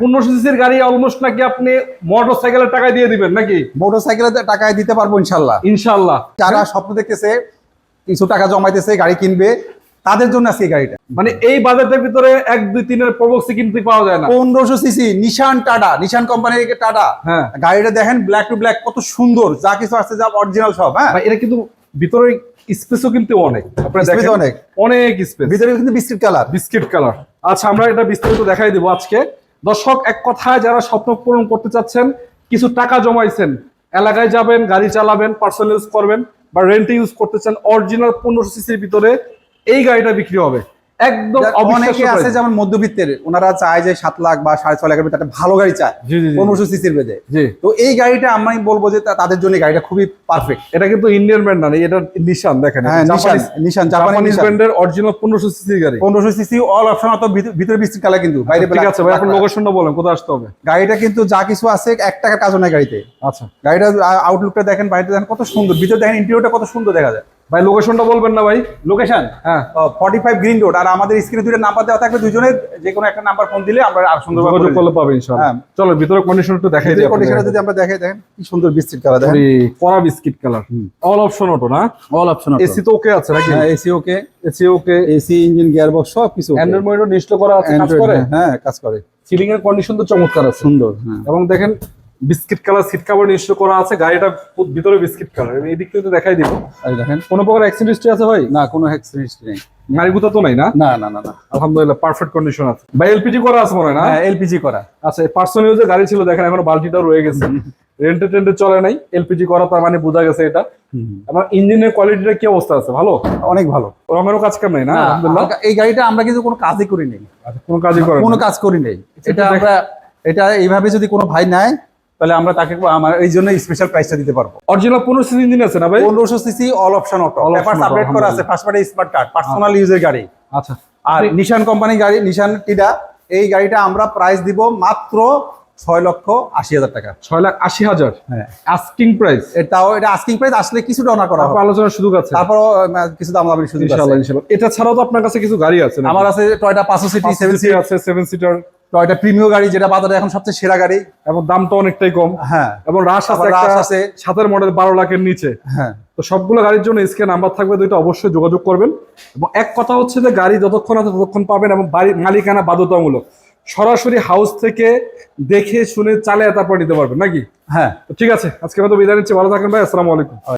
পনেরোশো সিসির গাড়ি অলমোস্ট নাকি আপনি মোটর সাইকেলের টাকায় দিয়ে দিবেন নাকি? মোটরসাইকেলের টাকায় দিতে পারব ইনশাল্লাহ। ইনশাল্লাহ। যারা স্বপ্ন দেখতেছে কিছু টাকা জমাইতেছে গাড়ি কিনবে তাদের জন্য আছে গাড়িটা। মানে এই বাজেটের ভিতরে এক দুই তিনের প্রবক্সি কিন্তু পাওয়া যায় না। পনেরোশো সিসি নিশান টাটা নিশান কোম্পানির টাটা হ্যাঁ। গাড়িটা দেখেন ব্ল্যাক টু ব্ল্যাক কত সুন্দর যা কিছু আছে যা অরিজিনাল সব হ্যাঁ? এটা কিন্তু ভিতরে স্পেসও কিন্তু অনেক। আপনারা দেখেন অনেক। অনেক স্পেস ভিতরে কিন্তু বিস্কিট কালার বিস্কিট কালার আচ্ছা আমরা এটা বিস্তারিত দেখাই দেবো আজকে। দর্শক, এক কথায় যারা স্বপ্ন পূরণ করতে চাচ্ছেন, কিছু টাকা জমাইছেন, এলাকায় যাবেন, গাড়ি চালাবেন পার্সোনাল ইউজ করবেন বা রেন্টে ইউজ করতে চান অরিজিনাল পনেরোশো সিসির ভিতরে এই গাড়িটা বিক্রি হবে। একদম অনেকে আছে যেমন মধ্যবিত্তের ওনারা চায় যে সাত লাখ বা সাড়ে ছয় লাখের একটা ভালো গাড়ি চায়। পনেরোশো সিসির বেদে তো এই গাড়িটা আমি বলব যে তাদের জন্য গাড়িটা খুবই পারফেক্ট এটা কিন্তু ইন্ডিয়ান ব্র্যান্ড না এটা নিশান দেখেন। হ্যাঁ নিশান জাপানিজ ব্র্যান্ডের অরিজিনাল পনেরোশো সিসির গাড়ি। পনেরোশো সিসি অল অপশন অত ভিতরে বিস্কিট কালার কিন্তু। বাইরে ঠিক আছে ভাই এখন লোকেশনটা বলেন কোথায় আসতে হবে? গাড়িটা কিন্তু যা কিছু আছে এক টাকার কাজও নাই গাড়িতে। আচ্ছা। গাড়িটা আউটলুকটা দেখেন বাইরে দেখেন কত সুন্দর। ভিতরে দেখেন ইন্টেরিয়রটা কত সুন্দর দেখা যায়। ভাই লোকেশনটা বলবেন না ভাই। লোকেশন হ্যাঁ। ফর্টি ফাইভ গ্রিন রোড আর আমাদের স্ক্রিনে দুইটা নাম্বার দেওয়া থাকবে দুজনের যে কোনো একটা নাম্বার ফোন দিলে আমরা আর সুন্দর যোগাযোগ করলে পাবে ইনশাআল্লাহ। হ্যাঁ। চলো ভিতরে কন্ডিশন একটু দেখাই দিই কন্ডিশনে যদি আমরা দেখে দেখেন কি সুন্দর বিস্কিট কালার দেখেন। কড়া biscuit colour all option auto না? অল অপশন অটো এসি তো ওকে আছে নাকি? হ্যাঁ AC okay AC okay AC engine gear box সব কিছু অ্যান্ড্রয়েড মনিটর ইনস্টল করা আছে কাজ করে? হ্যাঁ কাজ করে। সিলিং এর কন্ডিশন তো চমৎকার আছে। সুন্দর হ্যাঁ। এবং দেখেন biscuit colour seat cover install করা আছে গাড়িটা ভিতরে বিস্কিট কালার। এই দিক থেকে দেখাই দিব। দেখেন। কোনো প্রকার অ্যাক্সিডেন্ট হিস্ট্রি আছে ভাই? না কোনো অ্যাক্সিডেন্ট হিস্ট্রি নেই। গাড়ি গুতা তো নাই না? না না না আলহামদুলিল্লাহ পারফেক্ট কন্ডিশন আছে। ভাই এলপিজি করা আছে মনে হয় না? হ্যাঁ এলপিজি করা। আচ্ছা পার্সোনাল ইউজে গাড়ি ছিল দেখেন এখন বালতিটাও রয়ে গেছে। রেন্টে টেন্টে চলে নাই এলপিজি করা তার মানে বোঝা গেছে এটা। আমার ইঞ্জিনের কোয়ালিটিটা কি অবস্থা আছে? ভালো? অনেক ভালো। রঙেরও কাজ কাম নাই না? আলহামদুলিল্লাহ। এই গাড়িটা আমরা কিন্তু কোনো কাজই করি নেই। আচ্ছা, কোনো কাজই করে কোনো কাজ করি নেই। এটা দেখ- আমরা এটা এইভাবে যদি কোনো ভাই নেয় তাহলে আমরা তাকে আমার এই জন্য স্পেশাল প্রাইসটা দিতে পারব। অরিজিনাল পনেরো সিসি ইঞ্জিন আছে না ভাই? পনেরোশো CC all option auto paper update করা আছে first party smart card personal ইউজের গাড়ি। আচ্ছা। আর নিশান কোম্পানি গাড়ি নিশান টিডা এই গাড়িটা আমরা প্রাইস দিব মাত্র ছয় লক্ষ আশি হাজার টাকা। ছয় লাখ আশি হাজার? হ্যাঁ। আস্কিং প্রাইস এটাও এটা আস্কিং প্রাইস আসলে কিছু ডনা করা তারপর হবে। আলোচনার সুযোগ আছে। তারপরও আহ, কিছু দাম দামের সুযোগ আছে। ইনশাআল্লাহ ইনশাআল্লাহ। এটা ছাড়াও তো আপনার কাছে কিছু গাড়ি আছে আমার আছে টয়টা পাঁচশো সিটি সেভেন সিসি আছে সেভেন সিটার টয়টা প্রিমিয় গাড়ি যেটা বাজারে এখন সবচেয়ে সেরা গাড়ি। এবং দামটা অনেকটাই কম। হ্যাঁ। এবং রাশ আছে রাশ আছে। সাতের মডেল বারো লাখের নিচে। হ্যাঁ। তো সবগুলো গাড়ির জন্য স্ক্যান নাম্বার থাকবে দুইটা অবশ্যই যোগাযোগ করবেন। এবং এক কথা হচ্ছে যে গাড়ি যতক্ষণ আছে ততক্ষণ পাবেন এবং বাড়ি মালিকানা বাধ্যতামূলক। সরাসরি হাউস থেকে দেখে শুনে চালিয়ে তারপর নিতে পারবেন নাকি? হ্যাঁ। ঠিক আছে আজকে মতো বিদায় নিচ্ছি। ভালো থাকেন ভাই আসসালামু আলাইকুম।